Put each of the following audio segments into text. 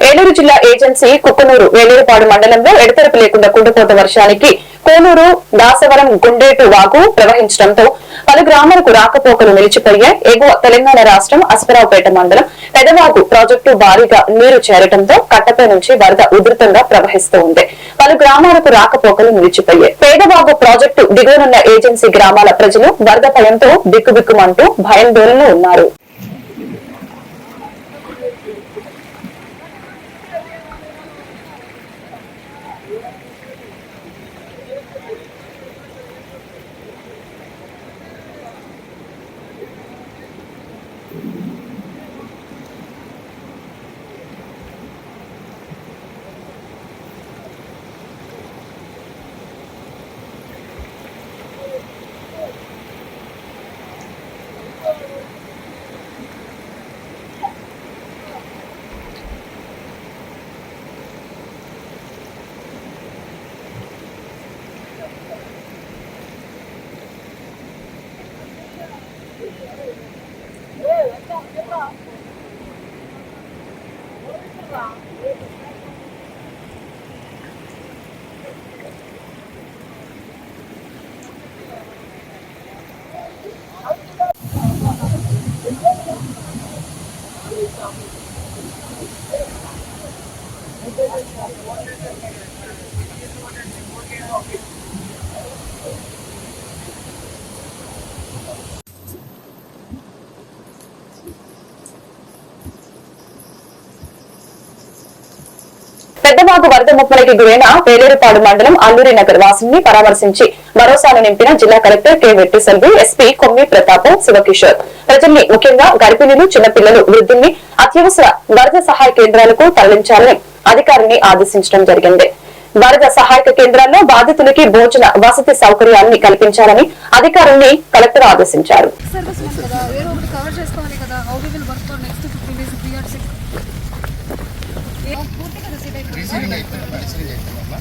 ఏలూరు జిల్లా ఏజెన్సీ కుక్కునూరు వేలూరుపాడు మండలంలో ఎడతెరపు లేకుండా కుండపోత వర్షానికి కోనూరు దాసవరం గుండేటు వాగు ప్రవహించడంతో పలు గ్రామాలకు రాకపోకలు నిలిచిపోయాయి. ఎగువ తెలంగాణ రాష్ట్రం అస్పరావుపేట మండలం పెదవాగు ప్రాజెక్టు భారీగా నీరు చేరటంతో కట్టపై నుంచి వరద ఉధృతంగా ప్రవహిస్తూ ఉంది. పలు గ్రామాలకు రాకపోకలు నిలిచిపోయాయి. పేదవాగు ప్రాజెక్టు దిగువనున్న ఏజెన్సీ గ్రామాల ప్రజలు వరద భయంతో బిక్కుబిక్కుమంటూ దూరంలో ఉన్నారు. పెద్దవాగు వరద ముప్పలకి గురైన పేలేరుపాడు మండలం అల్లూరి నగర్ వాసుల్ని పరామర్శించి భరోసాను నింపిన జిల్లా కలెక్టర్ కె వెట్టిసెల్వి ఎస్పీ కొమ్మి ప్రతాప్ శివకిషోర్. ప్రజల్ని ముఖ్యంగా గర్భిణులు చిన్నపిల్లలు వృద్ధుల్ని అత్యవసర వరద సహాయ కేంద్రాలకు తరలించాలని అధికారిని ఆదేశించడం జరిగింది. వరద సహాయక కేంద్రాల్లో బాధితులకి భోజన వసతి సౌకర్యాన్ని కల్పించాలని అధికారుల్ని కలెక్టర్ ఆదేశించారు సర్వీస్ ఉంది కదా వేరే ఒకటి కవర్ చేసుకోవాలి కదా how we will work for next fifteen days three or six పూర్తిగా రిసీవ్ ట్రైన్ ఎక్కువ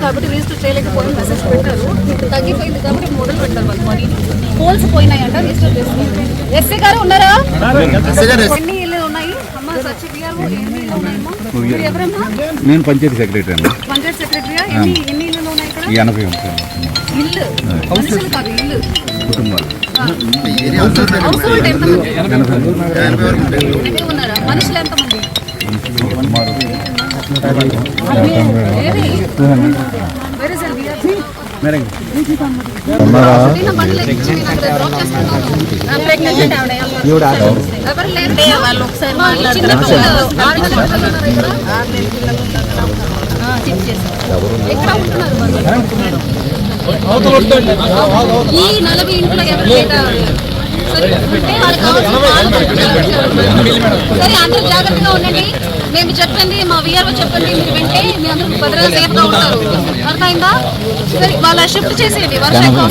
కాబట్టి రిజిస్టర్ చేయలేకపోయి మెసేజ్ పెట్టారు. తగ్గిపోయింది కాబట్టి మొదలు పెట్టారు వాళ్ళు మరి పోల్స్ పోయినాయంట రిజిస్టర్ ఎస్సీ గారు ఉన్నారా? ఎన్ని ఉన్నాయి? అమ్మ సచి బిఆర్ఓ ఎన్ని ఇల్లు ఉన్నాయమ్మా? మీరు ఎవరమ్మా? నేను పంచాయతీ సెక్రటరీ అండి. పంచాయత్ సెక్రటరీయా? ఎన్ని ఎన్ని ఉన్నాయి ఇక్కడ? ఎనభై ఇల్లు మనుషులు కాదు ఇల్లు కుటుంబాలు. ఉన్నారా? మనుషులు ఎంతమంది సుమారు ఏది where is L BRO madam నిన్న బండ్లు ఎక్కించి నేను అక్కడ డ్రాప్ చేస్తున్నాను. నా pregnant ఆవిడ. ఎవరు లేరు. చిన్న పిల్లలు, ఆరు నెలల పిల్లలు ఉన్నారు ఇక్కడ. ఆ, చెక్ చేశారు. ఎక్కడ ఉంటున్నారు వాళ్ళు? ఈ నలభై ఇంట్లో ఎవరు సరే అందరూ జాగ్రత్తగా ఉండండి. మేము చెప్పండి మా విఆర్ఓ చెప్పండి మీరు వింటే మీ అందరూ భద్రత సేఫ్గా ఉంటారు. అర్థమైందా? సరే వాళ్ళ షిఫ్ట్ చేసేయండి. వర్షం ఎక్కువ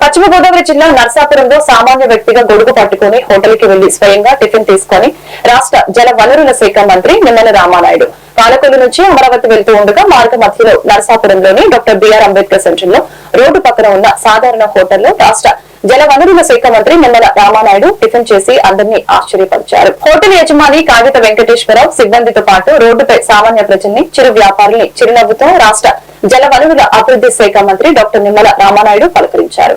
పశ్చిమ గోదావరి జిల్లా నర్సాపురంలో సామాన్య వ్యక్తిగా గొడుగు పట్టుకుని హోటల్కి వెళ్ళి స్వయంగా టిఫిన్ తీసుకుని రాష్ట్ర జల వనరుల శాఖ మంత్రి నిమ్మల రామానాయుడు. పాలకొల్లు నుంచి అమరావతి వెళ్తూ ఉండగా మార్గ మధ్యలో నర్సాపురంలోని డాక్టర్ బిఆర్ అంబేద్కర్ సెంటర్లో రోడ్డు పక్కన ఉన్న సాధారణ హోటల్లో రాష్ట్ర జలవనరుల శాఖ మంత్రి నిమ్మల రామానాయుడు టిఫిన్ చేసి అందరినీ ఆశ్చర్యపరిచారు హోటల్ యజమాని కాగిత వెంకటేశ్వరరావు సిబ్బందితో పాటు రోడ్డుపై సామాన్య ప్రజల్ని చిరు వ్యాపారుల్ని చిరునవ్వుతో రాష్ట్ర జలవనరుల అభివృద్ధి శాఖ మంత్రి డాక్టర్ నిమ్మల రామానాయుడు పలకరించారు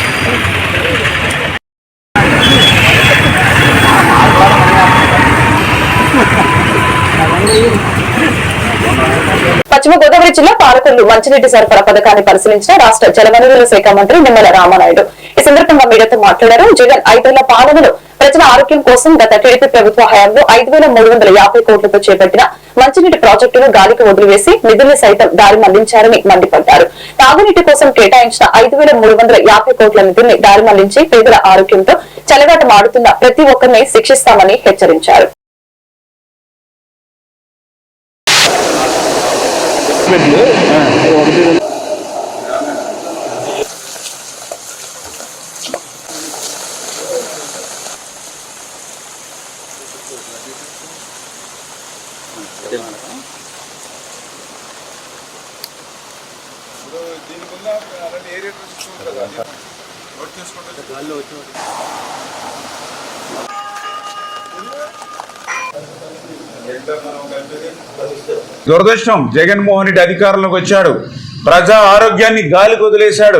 పశ్చిమ గోదావరి జిల్లా పాలకొల్లు మంచినీటి సరఫరా పథకాన్ని పరిశీలించిన రాష్ట్ర జలవనరుల శాఖ మంత్రి నిమ్మల రామానాయుడు. ఈ సందర్భంగా మీడియాతో మాట్లాడారు జగన్ ఐదేళ్ళ పాలనలో ప్రజల ఆరోగ్యం కోసం గత టీడీపీ ప్రభుత్వ హయాంలో ఐదు వేల మూడు వందల యాభై కోట్లతో చేపట్టిన మంచినీటి ప్రాజెక్టును గాలికి వదిలివేసి నిధుల్ని సైతం దారి మళ్ళించారని మండిపడ్డారు. తాగునీటి కోసం కేటాయించిన ఐదు వేల మూడు వందల యాభై కోట్ల నిధుల్ని దారి మళ్ళించి పేదల ఆరోగ్యంతో చెలగాట మాడుతున్న ప్రతి ఒక్కరిని శిక్షిస్తామని హెచ్చరించారు. 这牛嗯。我们这个 దురదృష్టం. జగన్మోహన్ రెడ్డి అధికారంలోకి వచ్చాడు. ప్రజా ఆరోగ్యాన్ని గాలికి వదిలేశాడు.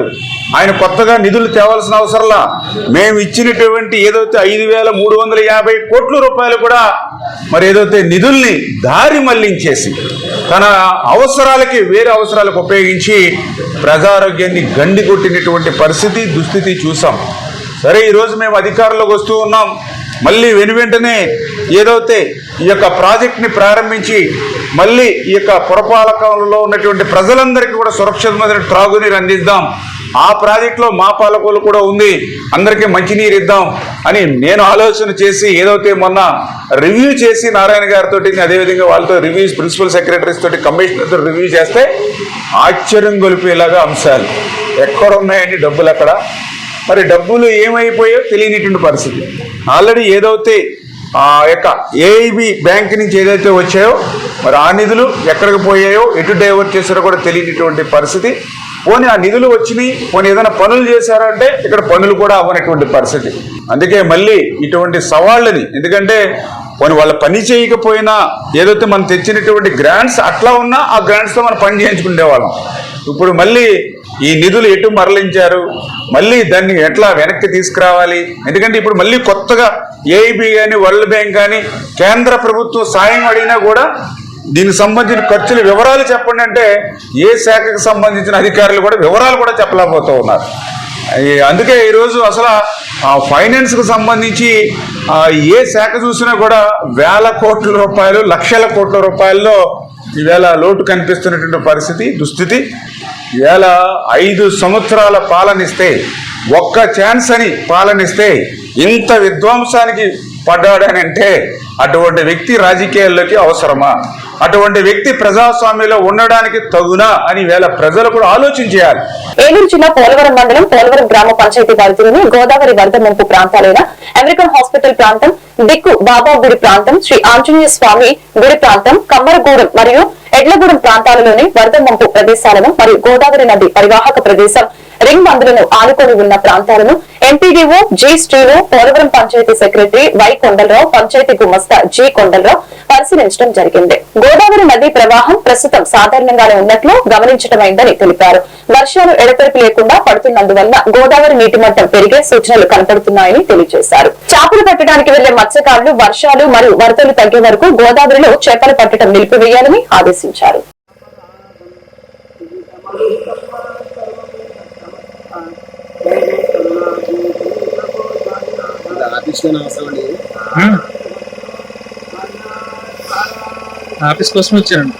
ఆయన కొత్తగా నిధులు తేవాల్సిన అవసరంలా మేము ఇచ్చినటువంటి ఏదైతే ఐదు వేల మూడు వందల యాభై కోట్ల రూపాయలు కూడా మరి ఏదైతే నిధుల్ని దారి మళ్ళించేసి తన అవసరాలకి వేరే అవసరాలకు ఉపయోగించి ప్రజారోగ్యాన్ని గండి కొట్టినటువంటి పరిస్థితి దుస్థితి చూసాం. సరే ఈరోజు మేము అధికారంలోకి వస్తూ ఉన్నాం. మళ్ళీ వెను వెంటనే ఏదైతే ఈ యొక్క ప్రాజెక్ట్ని ప్రారంభించి మళ్ళీ ఈ యొక్క పురపాలకంలో ఉన్నటువంటి ప్రజలందరికీ కూడా సురక్షితమైన త్రాగునీరు అందిద్దాం. ఆ ప్రాజెక్టులో మా పాలకులు కూడా ఉంది. అందరికీ మంచినీరు ఇద్దాం అని నేను ఆలోచన చేసి ఏదైతే మొన్న రివ్యూ చేసి నారాయణ గారితో అదేవిధంగా వాళ్ళతో రివ్యూస్ ప్రిన్సిపల్ సెక్రటరీస్ తోటి కమిషనర్తో రివ్యూ చేస్తే ఆశ్చర్యం గొలిపేలాగా అంశాలు. ఎక్కడ ఉన్నాయండి డబ్బులు అక్కడ? మరి డబ్బులు ఏమైపోయాయో తెలియనిటువంటి పరిస్థితి. ఆల్రెడీ ఏదైతే ఆ యొక్క ఏఐబి బ్యాంక్ నుంచి ఏదైతే వచ్చాయో మరి ఆ నిధులు ఎక్కడికి పోయాయో ఎటు డైవర్ట్ చేశారో కూడా తెలియనిటువంటి పరిస్థితి. పోనీ ఆ నిధులు వచ్చినాయి పోనీ ఏదైనా పనులు చేశారంటే ఇక్కడ పనులు కూడా అవ్వనటువంటి పరిస్థితి. అందుకే మళ్ళీ ఇటువంటి సవాళ్ళని ఎందుకంటే పోనీ వాళ్ళ పని చేయకపోయినా ఏదైతే మనం తెచ్చినటువంటి గ్రాంట్స్ అట్లా ఉన్నా ఆ గ్రాంట్స్తో మనం పని చేయించుకునే వాళ్ళం ఇప్పుడు మళ్ళీ ఈ నిధులు ఎటు మరలించారు? మళ్ళీ దాన్ని ఎట్లా వెనక్కి తీసుకురావాలి? ఎందుకంటే ఇప్పుడు మళ్ళీ కొత్తగా ఏఐబి కానీ వరల్డ్ బ్యాంక్ కానీ కేంద్ర ప్రభుత్వం సాయం అడిగినా కూడా దీనికి సంబంధించిన ఖర్చుల వివరాలు చెప్పండి అంటే ఏ శాఖకు సంబంధించిన అధికారులు కూడా వివరాలు కూడా చెప్పలేకపోతూ ఉన్నారు. అందుకే ఈరోజు అసలు ఫైనాన్స్కి సంబంధించి ఏ శాఖ చూసినా కూడా వేల కోట్ల రూపాయలు లక్షల కోట్ల రూపాయల్లో ఈవేళ లోటు కనిపిస్తున్నటువంటి పరిస్థితి దుస్థితి. ఈవేళ ఐదు సంవత్సరాల పాలనిస్తే ఒక్క ఛాన్స్ అని పాలనిస్తే ఇంత విధ్వంసానికి పడ్డాడనంటే అటువంటి వ్యక్తి రాజకీయాల్లోకి అవసరమా? అటువంటి వ్యక్తి ప్రజాస్వామ్యంలో ఉండడానికి తగునా అని వేళ ప్రజలు కూడా ఆలోచించేయాలి ఏలూరు జిల్లా పోలవరం మండలం పోలవరం గ్రామ పంచాయతీ పరిధిలోని గోదావరి వరద ముంపు ప్రాంతాలైన అమెరికన్ హాస్పిటల్ ప్రాంతం దిక్కు బాబా గుడి ప్రాంతం శ్రీ ఆంజనేయ స్వామి గుడి ప్రాంతం కమ్మరగూడెం మరియు ఎడ్లగూడెం ప్రాంతాలలోని వరద ముంపు ప్రదేశాలను మరియు గోదావరి నది పరివాహక ప్రదేశం రింగ్ మందులను ఆనుకొని ఉన్న ప్రాంతాలను MPDO G Srinu Polavaram panchayat secretary Y Kondalarao panchayat గుమస్తా జి కొండలరావు పరిశీలించడం జరిగింది. గోదావరి నది ప్రవాహం ప్రస్తుతం సాధారణంగానే ఉన్నట్లు గమనించడమైందని తెలిపారు. వర్షాలు ఎడతెరిపి లేకుండా పడుతున్నందువల్ల గోదావరి నీటి మట్టం పెరిగే సూచనలు కనపడుతున్నాయని తెలియజేశారు. చేపలు పట్టడానికి వెళ్ళే మత్స్యకారులు వర్షాలు మరియు వరదలు తగ్గే వరకు గోదావరిలో చేపలు పట్టడం నిలిపివేయాలని ఆదేశించారు. ఆఫీస్ కోసం వచ్చానండి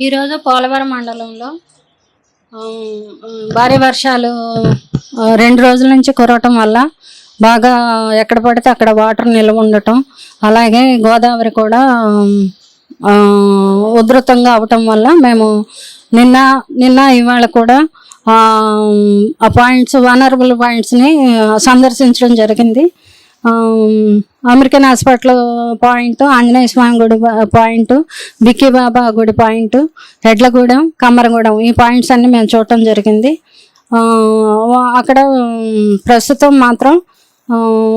ఈరోజు పోలవరం మండలంలో భారీ వర్షాలు రెండు రోజుల నుంచి కురవటం వల్ల బాగా ఎక్కడ పడితే అక్కడ వాటర్ నిల్వ ఉండటం అలాగే గోదావరి కూడా ఉధృతంగా అవటం వల్ల మేము నిన్న నిన్న ఇవాళ కూడా ఆ, పాయింట్స్ వనరబుల్ పాయింట్స్ని సందర్శించడం జరిగింది. American hospital point Anjaneya Swamy గుడి పాయింట్ బిక్కీ బాబా గుడి పాయింట్ ఎడ్లగూడెం కమ్మరగూడెం ఈ పాయింట్స్ అన్ని మేము చూడటం జరిగింది. అక్కడ ప్రస్తుతం మాత్రం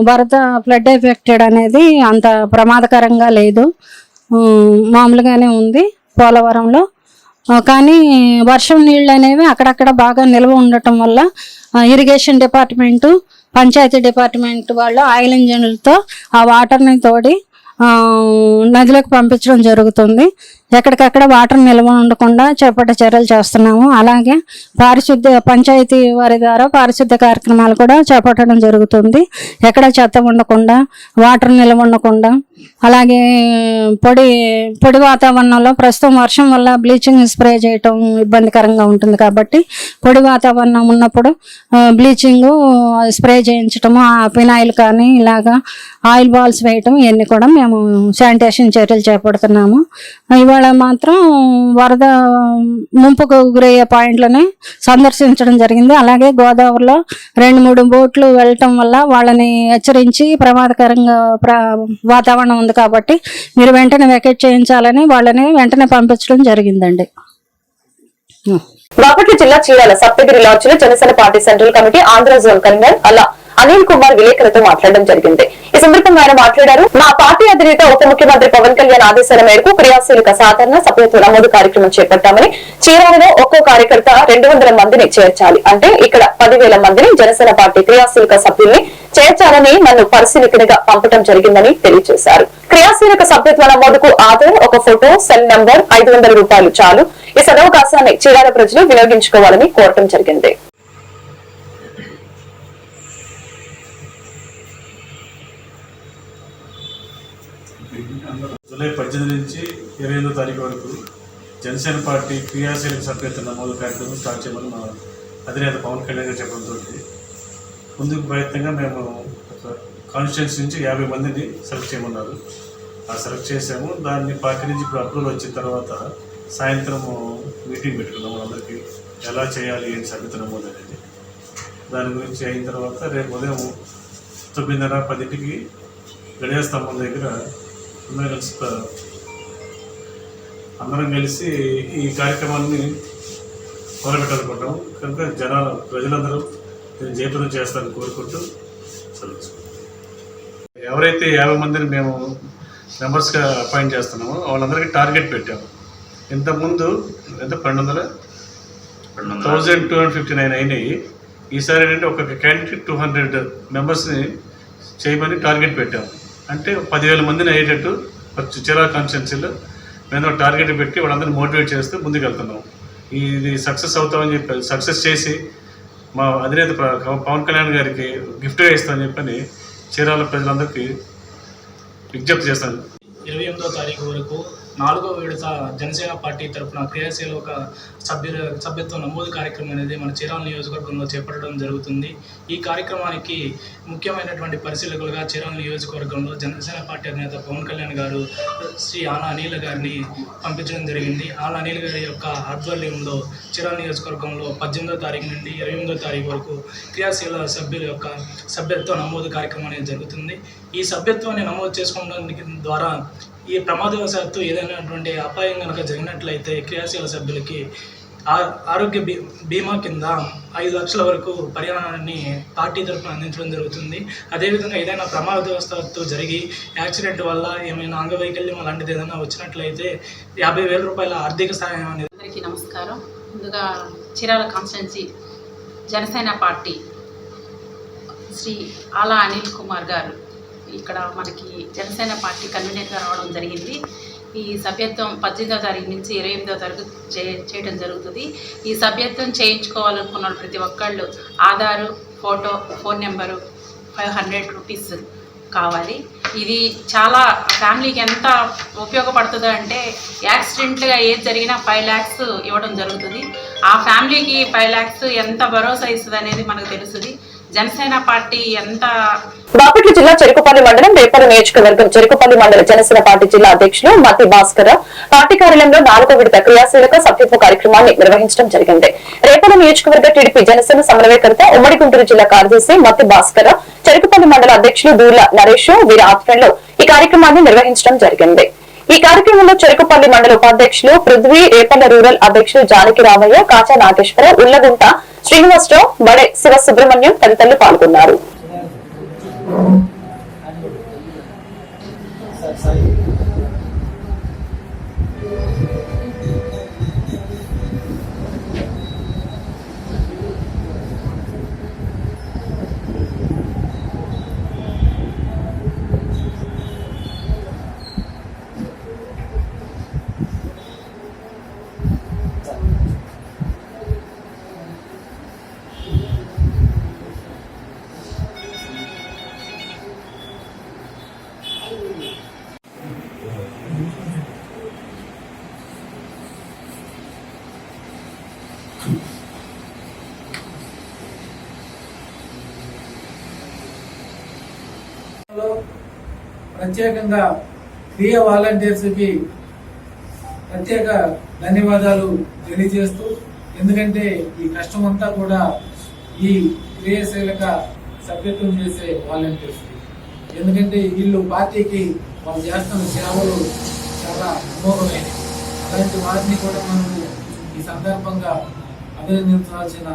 భరత వరద ఫ్లడ్ ఎఫెక్టెడ్ అనేది అంత ప్రమాదకరంగా లేదు. మామూలుగానే ఉంది పోలవరంలో. కానీ వర్షం నీళ్ళు అనేవి అక్కడక్కడ బాగా నిల్వ ఉండటం వల్ల ఇరిగేషన్ డిపార్ట్మెంటు పంచాయతీ డిపార్ట్మెంట్ వాళ్ళు ఆయిల్ ఇంజన్లతో ఆ వాటర్ని తోడి నదిలోకి పంపించడం జరుగుతుంది. ఎక్కడికక్కడ వాటర్ నిల్వ ఉండకుండా చేపట్టే చర్యలు చేస్తున్నాము. అలాగే పారిశుద్ధ్య పంచాయతీ వారి ద్వారా పారిశుద్ధ్య కార్యక్రమాలు కూడా చేపట్టడం జరుగుతుంది. ఎక్కడ చెత్త ఉండకుండా వాటర్ నిల్వ ఉండకుండా అలాగే పొడి పొడి వాతావరణంలో ప్రస్తుతం వర్షం వల్ల బ్లీచింగ్ స్ప్రే చేయటం ఇబ్బందికరంగా ఉంటుంది కాబట్టి పొడి వాతావరణం ఉన్నప్పుడు బ్లీచింగ్ స్ప్రే చేయించటము ఆ ఫినాయిల్ కానీ ఇలాగా ఆయిల్ బాల్స్ వేయటం ఇవన్నీ కూడా మేము శానిటేషన్ చర్యలు చేపడుతున్నాము. ఇవాళ మాత్రం వరద ముంపుకు గురయ్యే పాయింట్లని సందర్శించడం జరిగింది. అలాగే గోదావరిలో రెండు మూడు బోట్లు వెళ్ళటం వల్ల వాళ్ళని హెచ్చరించి ప్రమాదకరంగా వాతావరణం ఉంది కాబట్టి మీరు వెంటనే వెకేట్ చేయించాలని వాళ్ళని వెంటనే పంపించడం జరిగిందండి. బాపట్ల జిల్లా Chirala Saptagiri లాడ్జ్లో Janasena party central committee Andhra zone convener Ala Anil Kumar విలేకరులతో మాట్లాడడం జరిగింది. ఈ సందర్భంగా ఆయన మాట్లాడారు. మా పార్టీ అధినేత ఉప ముఖ్యమంత్రి పవన్ కళ్యాణ్ ఆదేశాల మేరకు క్రియాశీలక సాధారణ సభ్యత్వ నమోదు కార్యక్రమం చేపట్టామని చీరాలలో ఒక్కో కార్యకర్త రెండు వందల మందిని చేర్చాలి. అంటే ఇక్కడ పదివేల మందిని జనసేన పార్టీ క్రియాశీలక సభ్యుల్ని చేర్చాలని నన్ను పరిశీలికనిగా పంపడం జరిగిందని తెలియజేశారు. క్రియాశీలక సభ్యత్వ నమోదుకు ఆధార్ ఒక ఫోటో సెల్ నంబర్ ఐదు వందల రూపాయలు చాలు. ఈ సదవకాశాన్ని చీరాల ప్రజలు వినియోగించుకోవాలని కోరటం జరిగింది. జూలై పద్దెనిమిది నుంచి ఇరవై ఎనిమిదో తారీఖు వరకు జనసేన పార్టీ క్రియాశీలక సభ్యత నమోదు కార్యక్రమం స్టార్ట్ చేయమని మా అధినేత పవన్ కళ్యాణ్ గారు చెప్పడంతో ముందుకు ప్రయత్నంగా మేము ఒక కాన్స్టిట్యున్సీ నుంచి యాభై మందిని సెలెక్ట్ చేయమన్నారు. ఆ సెలెక్ట్ చేసాము. దాన్ని పార్టీ నుంచి ఇప్పుడు అప్రూవల్ వచ్చిన తర్వాత సాయంత్రం మీటింగ్ పెట్టుకున్నాము అందరికీ. ఎలా చేయాలి ఏంటి సభ్యత నమోదు అనేది. దాని గురించి అయిన తర్వాత రేపు ఉదయం తొమ్మిదిన్నర పదింటికి గడియ స్తంభం దగ్గర అందరం కలిసి అందరం కలిసి ఈ కార్యక్రమాన్ని మొదలుపెట్టాలనుకుంటాం కనుక జనాలు ప్రజలందరూ దీన్ని జయప్రదం చేస్తారని కోరుకుంటూ తీసుకుంటాం. ఎవరైతే యాభై మందిని మేము మెంబర్స్గా అపాయింట్ చేస్తున్నామో వాళ్ళందరికీ టార్గెట్ పెట్టాము ఇంతకుముందు ఎంత? పన్నెండు వందల? Thousand two hundred fifty nine అయినాయి. ఈసారి ఏంటంటే ఒక్కొక్క క్యాండిడేట్ టూ హండ్రెడ్ మెంబర్స్ని చేయమని టార్గెట్ పెట్టాము అంటే పదివేల మందిని అయ్యేటట్టు చిరా కాన్స్టిట్యున్సీలో మేము టార్గెట్ పెట్టి వాళ్ళందరినీ మోటివేట్ చేస్తూ ముందుకెళ్తున్నాం. ఇది సక్సెస్ అవుతామని చెప్పి సక్సెస్ చేసి మా అధినేత పవన్ కళ్యాణ్ గారికి గిఫ్ట్గా ఇస్తామని చెప్పని చీరాల ప్రజలందరికీ విజ్ఞప్తి చేస్తాను. ఇరవై ఎనిమిదో తారీఖు వరకు నాలుగో విడత జనసేన పార్టీ తరఫున ఒక సభ్యు సభ్యత్వ నమోదు కార్యక్రమం అనేది మన చీరాల నియోజకవర్గంలో చేపట్టడం జరుగుతుంది. ఈ కార్యక్రమానికి ముఖ్యమైనటువంటి పరిశీలకులుగా చీరాల నియోజకవర్గంలో జనసేన పార్టీ అధినేత పవన్ కళ్యాణ్ గారు శ్రీ ఆనా అనిల్ గారిని పంపించడం జరిగింది. ఆనా అనిల్ గారి యొక్క ఆధ్వర్యంలో చీరాల నియోజకవర్గంలో పద్దెనిమిదో తారీఖు నుండి ఇరవై ఎనిమిదో తారీఖు వరకు క్రియాశీల సభ్యుల యొక్క సభ్యత్వ నమోదు కార్యక్రమం అనేది జరుగుతుంది. ఈ సభ్యత్వాన్ని నమోదు చేసుకోవడానికి ద్వారా ఈ ప్రమాదవశాత్తు ఏదైనటువంటి అపాయం కనుక జరిగినట్లయితే క్రియాశీల సభ్యులకి ఆ- ఆరోగ్య బీ బీమా కింద ఐదు లక్షల వరకు పరిహారాన్ని పార్టీ తరఫున అందించడం జరుగుతుంది. అదేవిధంగా ఏదైనా ప్రమాదవశాత్తు జరిగి యాక్సిడెంట్ వల్ల ఏమైనా అంగవైకల్యం అలాంటిది ఏదైనా వచ్చినట్లయితే యాభై వేల రూపాయల ఆర్థిక సహాయం అనేది అందరికీ నమస్కారం. ముందుగా చీరాల కాన్స్టెన్సీ జనసేన పార్టీ శ్రీ ఆలా అనిల్ కుమార్ గారు ఇక్కడ మనకి జనసేన పార్టీ కన్వీనర్గా రావడం జరిగింది. ఈ సభ్యత్వం పద్దెనిమిదో తారీఖు నుంచి ఇరవై ఎనిమిదో తారీఖు చే చేయడం జరుగుతుంది. ఈ సభ్యత్వం చేయించుకోవాలనుకున్న వాళ్ళు ప్రతి ఒక్కళ్ళు Aadhaar photo phone number five hundred rupees కావాలి. ఇది చాలా ఫ్యామిలీకి ఎంత ఉపయోగపడుతుందో అంటే యాక్సిడెంట్గా ఏది జరిగినా ఫైవ్ ల్యాక్స్ ఇవ్వడం జరుగుతుంది. ఆ ఫ్యామిలీకి ఫైవ్ ల్యాక్స్ ఎంత భరోసా ఇస్తుంది అనేది మనకు తెలుస్తుంది. జనసేన పార్టీ ఎంత బాపట్ల జిల్లా చెరుకుపల్లి మండలం రేపల్లి నియోజకవర్గం చెరుకుపల్లి మండల జనసేన పార్టీ జిల్లా అధ్యక్షులు మతి భాస్కర్. పార్టీ కార్యాలయంలో నాలుగో విడత క్రియాశీలక సభ్యత్వ కార్యక్రమాన్ని నిర్వహించడం జరిగింది. రేపల్లి నియోజకవర్గ టీడీపీ జనసేన సమన్వయకర్త ఉమ్మడి గుంటూరు జిల్లా కార్యదర్శి మతి భాస్కర్. చెరుకుపల్లి మండల అధ్యక్షులు దూర్ల నరేష్ వీరి ఆధ్వర్యంలో ఈ కార్యక్రమాన్ని నిర్వహించడం జరిగింది. ఈ కార్యక్రమంలో చెరుకుపల్లి మండల ఉపాధ్యక్షులు పృథ్వీ రేపల్ల రూరల్ అధ్యక్షులు జానకి రామయ్య కాచా నాగేశ్వర ఉల్లగుంట శ్రీనివాసరావు బడే శివ సుబ్రహ్మణ్యం తదితరులు పాల్గొన్నారు. ప్రత్యేకంగా క్రియ వాలంటీర్స్కి ప్రత్యేక ధన్యవాదాలు తెలియజేస్తూ ఎందుకంటే ఈ కష్టం అంతా కూడా ఈ క్రియాశీలక సభ్యత్వం చేసే వాలంటీర్స్. ఎందుకంటే వీళ్ళు పార్టీకి వాళ్ళు చేస్తున్న సేవలు చాలా అమోఘమైనవి. అలాంటి వారిని కూడా మనము ఈ సందర్భంగా అభినందించాల్సిన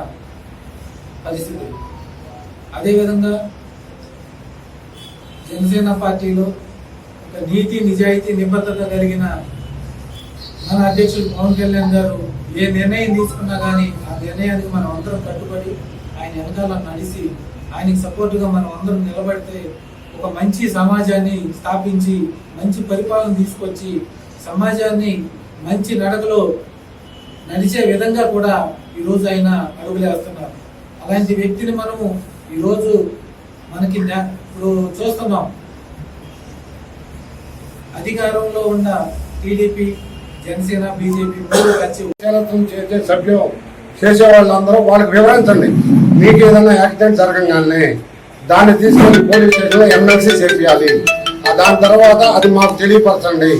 పరిస్థితి. అదేవిధంగా జనసేన పార్టీలో ఒక నీతి నిజాయితీ నిబద్ధత కలిగిన మన అధ్యక్షుడు పవన్ కళ్యాణ్ గారు ఏ నిర్ణయం తీసుకున్నా కానీ ఆ నిర్ణయానికి మనం అందరం కట్టుబడి ఆయన వెనకాల నడిచి ఆయనకి సపోర్టుగా మనం అందరం నిలబడితే ఒక మంచి సమాజాన్ని స్థాపించి మంచి పరిపాలన తీసుకొచ్చి సమాజాన్ని మంచి నడకలో నడిచే విధంగా కూడా ఈరోజు ఆయన అడుగులేస్తున్నారు. అలాంటి వ్యక్తిని మనము ఈరోజు మనకి ఇప్పుడు చూస్తున్నాం. అధికారంలో ఉన్న టీడీపీ జనసేన బీజేపీ మూడు కలిసి కేరళం చేసే సభ్యం చేసే వాళ్ళందరూ వాళ్ళకి వివరించండి. మీకు ఏదైనా యాక్సిడెంట్ జరగంగానే దాన్ని తీసుకొని పోలీస్ స్టేషన్లో ఎమ్మెల్సీ చేయాలి దాని తర్వాత అది మాకు తెలియపరచండి.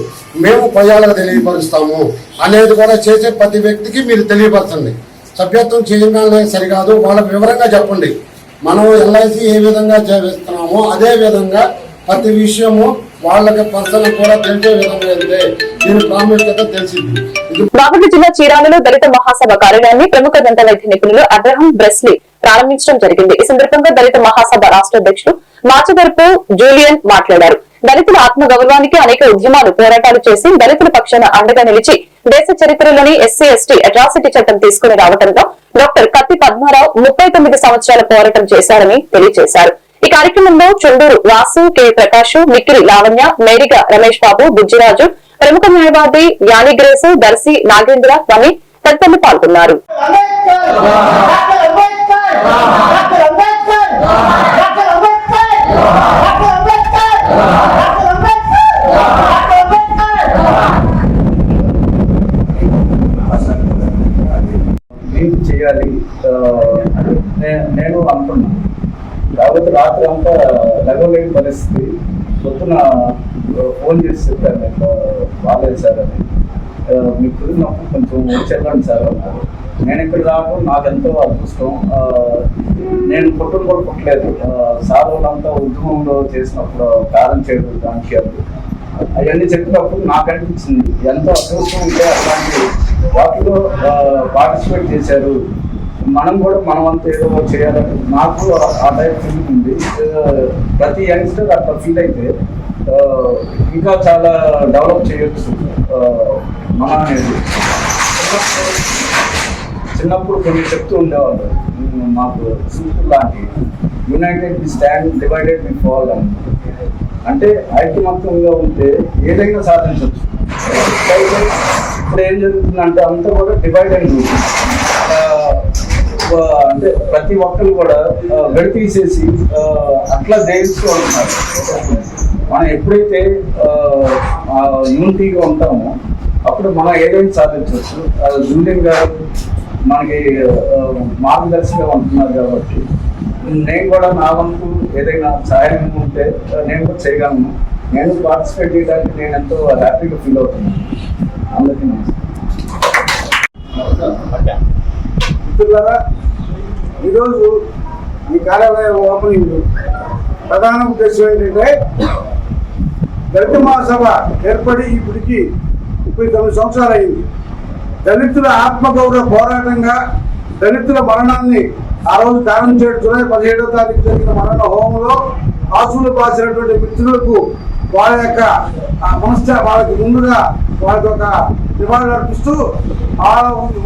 మేము ప్రజలకు తెలియపరుస్తాము. అనేది కూడా చేసే ప్రతి వ్యక్తికి మీరు తెలియపరచండి. సభ్యత్వం చేయగానే సరికాదు. వాళ్ళకు వివరంగా చెప్పండి. మనం ఎల్ఐసి ఏ విధంగా చేస్తున్నామో అదే విధంగా ప్రతి విషయము వాళ్ళకి పర్సనల్ కూడా తెలిసే విధంగా అయితే దీని ప్రాముఖ్యత తెలిసింది. బాపట్ల జిల్లా చీరాలలో దళిత మహాసభ కార్యాలయాన్ని ప్రముఖ దంత వైద్య నిపుణులు అబ్రహం బ్రెస్లీ ప్రారంభించడం జరిగింది. ఈ సందర్భంగా దళిత మహాసభ రాష్ట్ర అధ్యక్షుడు మాచవరపు జూలియన్ మాట్లాడారు. దళితుల ఆత్మ గౌరవానికి అనేక ఉద్యమాలు పోరాటాలు చేసి దళితుల పక్షాన అండగా నిలిచి దేశ చరిత్రలోని ఎస్సీ ఎస్టీ అట్రాసిటీ చట్టం తీసుకుని రావడంతో డాక్టర్ కత్తి పద్మారావు ముప్పై తొమ్మిది సంవత్సరాల పోరాటం చేశారని తెలియజేశారు. ఈ కార్యక్రమంలో చుండూరు వాసు కె. ప్రకాష్ మిక్కిరి లావణ్య మేరిగ రమేష్ బాబు బుజ్జిరాజు ప్రముఖ న్యాయవాది యానిగ్రేసు దర్శి నాగేంద్ర స్వామి తదితరులు పాల్గొన్నారు. నేను చేయాలి ఆ, నే- నేను అనుకున్నా. కాబట్టి రాత్రి అంతా లగవలేని పరిస్థితి. పొద్దున ఫోన్ చేసి చెప్పాను నేను బాగాలేదు సార్ అని. ఆ, మీకు కుదిరినప్పుడు కొంచెం చెప్పండి సార్ అన్నారు. నేను ఇక్కడ రావడం నాకు ఎంతో అదృష్టం. నేను పుట్టును కూడా పుట్టలేదు సార్ వాళ్ళంతా ఉద్యమంలో చేసినప్పుడు కారం చేయడం దానికి అవన్నీ చెప్పినప్పుడు నాకు అనిపించింది ఎంతో అదృష్టం ఉంటే అట్లాంటి వాటిలో పార్టిసిపేట్ చేశారు. మనం కూడా మనం అంత ఏదో చేయాలని నాకు ఆ- టైప్ ఫీలింగ్ ఉంది. ప్రతి యంగ్స్టర్ అట్లా ఫీల్ అయితే ఇంకా చాలా డెవలప్ చేయొచ్చు మన అనేది. చిన్నప్పుడు కొన్ని చెప్తూ ఉండేవాళ్ళు మాకు సింపుల్ లాంటి united we stand divided we fall అని. అంటే ఐక్యమత్వంగా ఉంటే ఏదైనా సాధించవచ్చు ఇప్పుడు ఏం జరుగుతుందంటే అంతా కూడా డివైడ్ అయింది అంటే ప్రతి ఒక్కరు కూడా ఆ, విడతీసేసి అట్లా జయిస్తూ ఉంటున్నారు మనం ఎప్పుడైతే యూనిటీగా ఉంటామో అప్పుడు మనం ఏదైనా సాధించవచ్చు. జూలియన్ గారు మనకి మార్గదర్శిగా ఉంటున్నారు కాబట్టి నేను కూడా నా వంతు ఏదైనా సహాయం ఉంటే నేను కూడా చేయగలను. నేను పార్టిసిపేట్ చేయడానికి నేను ఎంతో హ్యాపీగా ఫీల్ అవుతున్నాను. అందరికీ నమస్కారం. మిత్రులారా ఈరోజు ఈ కార్యాలయం ఓపెనింగ్. ప్రధాన ఉద్దేశం ఏంటంటే దళిత మహాసభ ఏర్పడి ఇప్పటికి ముప్పై తొమ్మిది సంవత్సరాలు అయింది. దళితుల ఆత్మగౌరవ పోరాటంగా దళితుల మరణాన్ని ఆ రోజు దానం చేయడం జూలై పదిహేడవ తారీఖు జరిగిన మరణ హోమంలో ఆసులు పాసినటువంటి మిత్రులకు వాళ్ళ యొక్క ఆ మనస్థ వాళ్ళకి ముందుగా వాళ్ళకి ఒక నివాళులు అర్పిస్తూ ఆ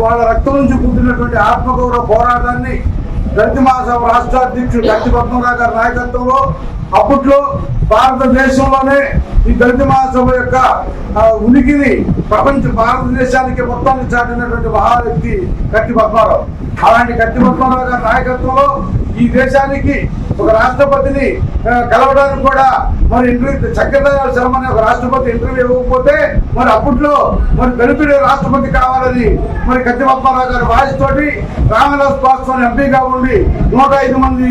వాళ్ళ రక్తం నుంచి పుట్టినటువంటి ఆత్మగౌరవ పోరాటాన్ని దళిత మహాసభ రాష్ట్ర అధ్యక్షుడు గట్టి గారి నాయకత్వంలో అప్పట్లో భారతదేశంలోనే ఈ దళిత మహాసభ యొక్క ఉనికిని ప్రపంచ భారతదేశానికి మొత్తాన్ని చాటినటువంటి మహా వ్యక్తి కట్టి పద్మారావు. అలాంటి కట్టి పద్మారావు గారి నాయకత్వంలో ఈ దేశానికి ఒక రాష్ట్రపతిని కలవడానికి కూడా మరి ఇంటర్వ్యూ చక్రధర శర్మని ఒక రాష్ట్రపతి ఇంటర్వ్యూ ఇవ్వకపోతే మరి అప్పట్లో మరి దళితుడే రాష్ట్రపతి కావాలని మరి కత్తిపప్పారావు గారి వాయిస్తోటి రామదాస్ పాస్వాన్ ఎంపీగా ఉండి నూట ఐదు మంది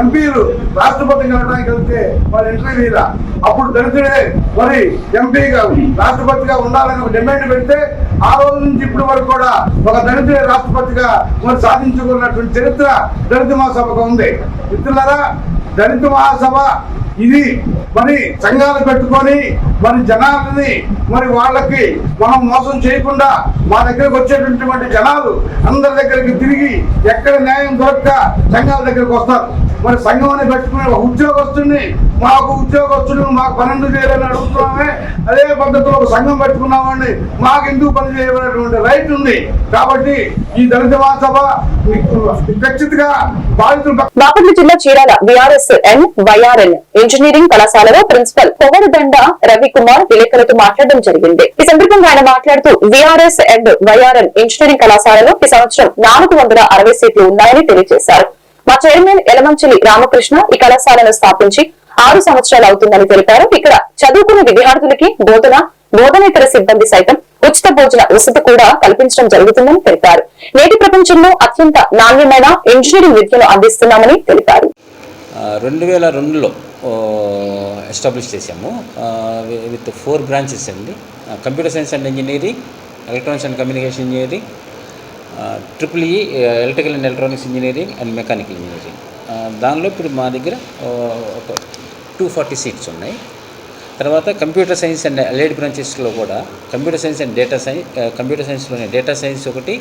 ఎంపీలు రాష్ట్రపతి కలవడానికి వెళ్తే మరి ఇంటర్వ్యూలా అప్పుడు దళితుడే మరి ఎంపీగా రాష్ట్రపతిగా ఉండాలని ఒక డిమాండ్ పెడితే ఆ రోజు నుంచి ఇప్పటి వరకు కూడా ఒక దళితుడే రాష్ట్రపతిగా మరి సాధించుకున్నటువంటి చరిత్ర దళిత మహాసభకు ఉంది. మిత్రులారా దళిత మహాసభ. ఇది మరి సంఘాలు పెట్టుకొని మరి జనాలని మరి వాళ్ళకి మనం మోసం చేయకుండా మా దగ్గరకు వచ్చేటటువంటి జనాలు అందరి దగ్గరికి తిరిగి ఎక్కడ న్యాయం దొరక్క సంఘాల దగ్గరకు వస్తారు. మరి సంఘం పెట్టుకునే ఉద్యోగస్తుని మాకు ఉద్యోగస్తుడు మాకు పన్నెండు చేయాలని అడుగుతున్నామే. అదే పద్ధతిలో ఒక సంఘం పెట్టుకున్నామండి. మాకు ఎందుకు పని చేయబడినటువంటి రైట్ ఉంది. కాబట్టి ఈ దళిత మహాసభ ఖచ్చితంగా బాధితులు బాపట్ల జిల్లా Chirala VRS N YRN engineering కళాశాలలో ప్రిన్సిపల్ పొగరుదండ రవికుమార్ విలేకరులతో మాట్లాడడం జరిగింది. ఈ సందర్భంగా ఆయన మాట్లాడుతూ విఆర్ఎస్ అండ్ వైఆర్ఎన్ ఇంజనీరింగ్ కళాశాలలో ఈ సంవత్సరం నాలుగు వందల అరవై సీట్లు ఉన్నాయని తెలియజేశారు. మా చైర్మన్ ఎలమంచిలి రామకృష్ణ ఈ కళాశాలను స్థాపించి ఆరు సంవత్సరాలు అవుతుందని తెలిపారు. ఇక్కడ చదువుకున్న విద్యార్థులకి బోధన బోధనేతర సిబ్బంది సైతం ఉచిత భోజన వసతి కూడా కల్పించడం జరుగుతుందని తెలిపారు. నేటి ప్రపంచంలో అత్యంత నాణ్యమైన ఇంజనీరింగ్ విద్యను అందిస్తున్నామని తెలిపారు. రెండు వేల రెండులో ఎస్టాబ్లిష్ చేశాము. విత్ ఫోర్ బ్రాంచెస్ అండి. Computer science and engineering electronics and communication engineering triple E electrical and electronics engineering and mechanical engineering దానిలో ఇప్పుడు మా దగ్గర ఒక టూ ఫార్టీ సీట్స్ ఉన్నాయి. తర్వాత కంప్యూటర్ సైన్స్ అండ్ అలైడ్ బ్రాంచెస్లో కూడా computer science and data science computer సైన్స్లోనే data science ఒకటి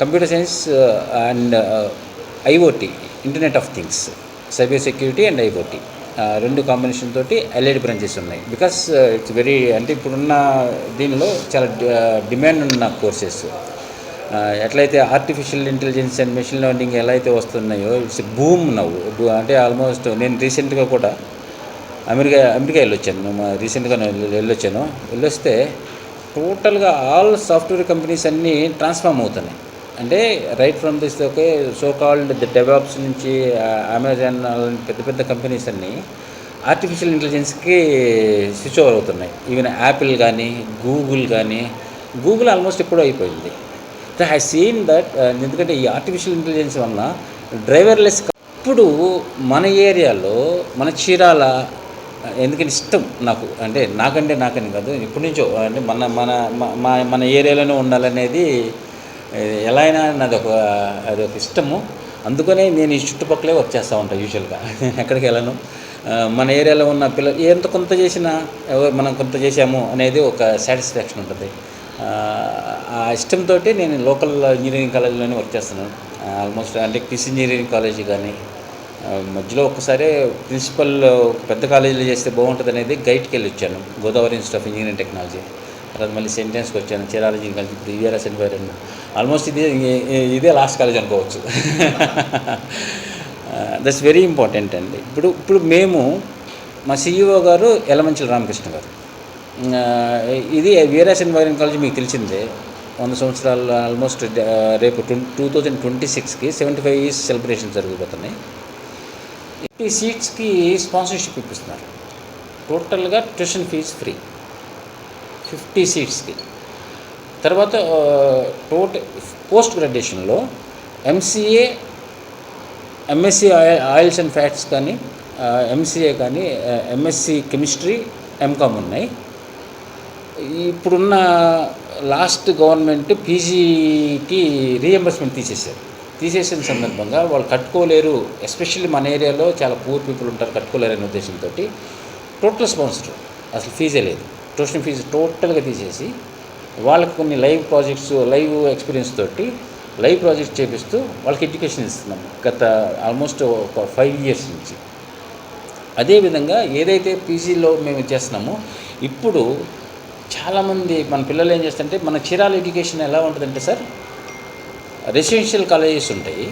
computer science and IoT internet of things cyber security and IoT రెండు కాంబినేషన్ తోటి ఎల్ఐడి బ్రాంచెస్ ఉన్నాయి. బికాస్ ఇట్స్ వెరీ అంటే ఇప్పుడున్న దీనిలో చాలా డిమాండ్ ఉన్న కోర్సెస్ ఎట్లయితే artificial intelligence and machine learning ఎలా అయితే వస్తున్నాయో ఇట్స్ బూమ్ నవ్వు అంటే ఆల్మోస్ట్ నేను రీసెంట్గా కూడా అమెరికా అమెరికా వెళ్ళొచ్చాను. రీసెంట్గా నేను వెళ్ళొచ్చాను. వెళ్ళొస్తే టోటల్గా ఆల్ సాఫ్ట్వేర్ కంపెనీస్ అన్నీ ట్రాన్స్ఫార్మ్ అవుతున్నాయి. అంటే right from this okay so called the develops నుంచి అమెజాన్ పెద్ద పెద్ద కంపెనీస్ అన్నీ ఆర్టిఫిషియల్ ఇంటెలిజెన్స్కి స్విచ్ ఓవర్ అవుతున్నాయి. ఈవెన్ యాపిల్ కానీ గూగుల్ కానీ గూగుల్ ఆల్మోస్ట్ ఎప్పుడూ అయిపోయింది. ఐ హ్యావ్ సీన్ దట్ ఎందుకంటే ఈ ఆర్టిఫిషియల్ ఇంటెలిజెన్స్ వలన డ్రైవర్లెస్ అప్పుడు మన ఏరియాలో మన చీరాల uh, ఎందుకంటే ఇష్టం నాకు. అంటే నాకంటే నాకని కాదు ఇప్పటి నుంచో అంటే మన మన మా మన ఏరియాలోనే ఉండాలనేది ఎలా అయినా నాది ఒక అది ఒక ఇష్టము. అందుకనే నేను ఈ చుట్టుపక్కలే వర్క్ చేస్తూ ఉంటాను యూజువల్గా ఎక్కడికి వెళ్ళను. Uh, మన ఏరియాలో ఉన్న పిల్లలు ఎంత కొంత చేసినా ఎవరు మనం కొంత చేసాము అనేది ఒక సాటిస్ఫాక్షన్ ఉంటుంది. ఆ, ఇష్టంతో నేను లోకల్ ఇంజనీరింగ్ కాలేజీలోనే వర్క్ చేస్తున్నాను. ఆల్మోస్ట్ అంటే క్రిస్ ఇంజనీరింగ్ కాలేజీ కానీ మధ్యలో ఒక్కసారి ప్రిన్సిపల్ పెద్ద కాలేజీలో చేస్తే బాగుంటుంది అనేది గైడ్కి వెళ్ళి వచ్చాను. Godavari institute of engineering technology తర్వాత మళ్ళీ సెంటెన్స్కి వచ్చాను. చీరాల ఇంజనీరింగ్ కాలేజ్ ఇప్పుడు యూఆర్ఎస్ ఎన్వైరన్ ఆల్మోస్ట్ ఇది ఇదే లాస్ట్ కాలేజ్ అనుకోవచ్చు. దట్స్ వెరీ ఇంపార్టెంట్ అండి. ఇప్పుడు ఇప్పుడు మేము మా సిఇఓ గారు ఎలమంచిల రామకృష్ణ గారు. ఇది వీరాస్ ఎన్వైరన్ కాలేజ్ మీకు తెలిసిందే. వంద సంవత్సరాలు ఆల్మోస్ట్ రేపు టూ థౌజండ్ ట్వంటీ సిక్స్కి సెవెంటీ ఫైవ్ ఇయర్స్ సెలబ్రేషన్ జరగబోతున్నాయి. ఈ సీట్స్కి స్పాన్సర్షిప్ ఇప్పిస్తున్నారు. టోటల్గా ట్యూషన్ ఫీజ్ ఫ్రీ. ఫిఫ్టీ సీట్స్కి. తర్వాత total post గ్రాడ్యుయేషన్లో MCA MSc oils and fats కానీ ఎంసీఏ కానీ ఎంఎస్సి కెమిస్ట్రీ ఎంకామ్ ఉన్నాయి. ఇప్పుడున్న లాస్ట్ గవర్నమెంట్ పీజీకి రీఎంబర్స్మెంట్ తీసేశారు. తీసేసిన సందర్భంగా వాళ్ళు కట్టుకోలేరు ఎస్పెషల్లీ మన ఏరియాలో చాలా పూర్ పీపుల్ ఉంటారు కట్టుకోలేరు అనే ఉద్దేశంతో టోటల్ స్పాన్సర్ అసలు ఫీజే లేదు. ట్యూషన్ ఫీజు టోటల్గా తీసేసి వాళ్ళకి కొన్ని లైవ్ ప్రాజెక్ట్స్ లైవ్ ఎక్స్పీరియన్స్ తోటి లైవ్ ప్రాజెక్ట్స్ చేపిస్తూ వాళ్ళకి ఎడ్యుకేషన్ ఇస్తున్నాం గత ఆల్మోస్ట్ ఒక ఫైవ్ ఇయర్స్ నుంచి. అదేవిధంగా ఏదైతే పీజీలో మేము చేస్తున్నామో ఇప్పుడు చాలామంది మన పిల్లలు ఏం చేస్తుంటే మన చీరాల ఎడ్యుకేషన్ ఎలా ఉంటుందంటే సార్ రెసిడెన్షియల్ కాలేజెస్ ఉంటాయి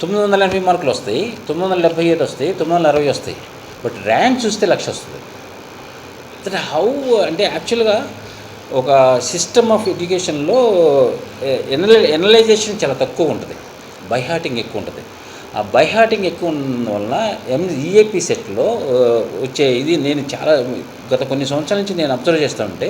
తొమ్మిది వందల ఎనభై మార్కులు వస్తాయి తొమ్మిది వందల డెబ్బై ఏడు వస్తాయి తొమ్మిది వందల అరవై వస్తాయి. బట్ ర్యాంక్ చూస్తే లక్ష వస్తుంది. దట్ హౌ అంటే యాక్చువల్గా ఒక సిస్టమ్ ఆఫ్ ఎడ్యుకేషన్లో ఎనలై ఎనలైజేషన్ చాలా తక్కువ ఉంటుంది. బైహార్టింగ్ ఎక్కువ ఉంటుంది. ఆ బైహార్టింగ్ ఎక్కువ ఉన్న వలన ఎం ఈఏపీ సెట్లో వచ్చే ఇది నేను చాలా గత కొన్ని సంవత్సరాల నుంచి నేను అబ్జర్వ్ చేస్తూ ఉంటే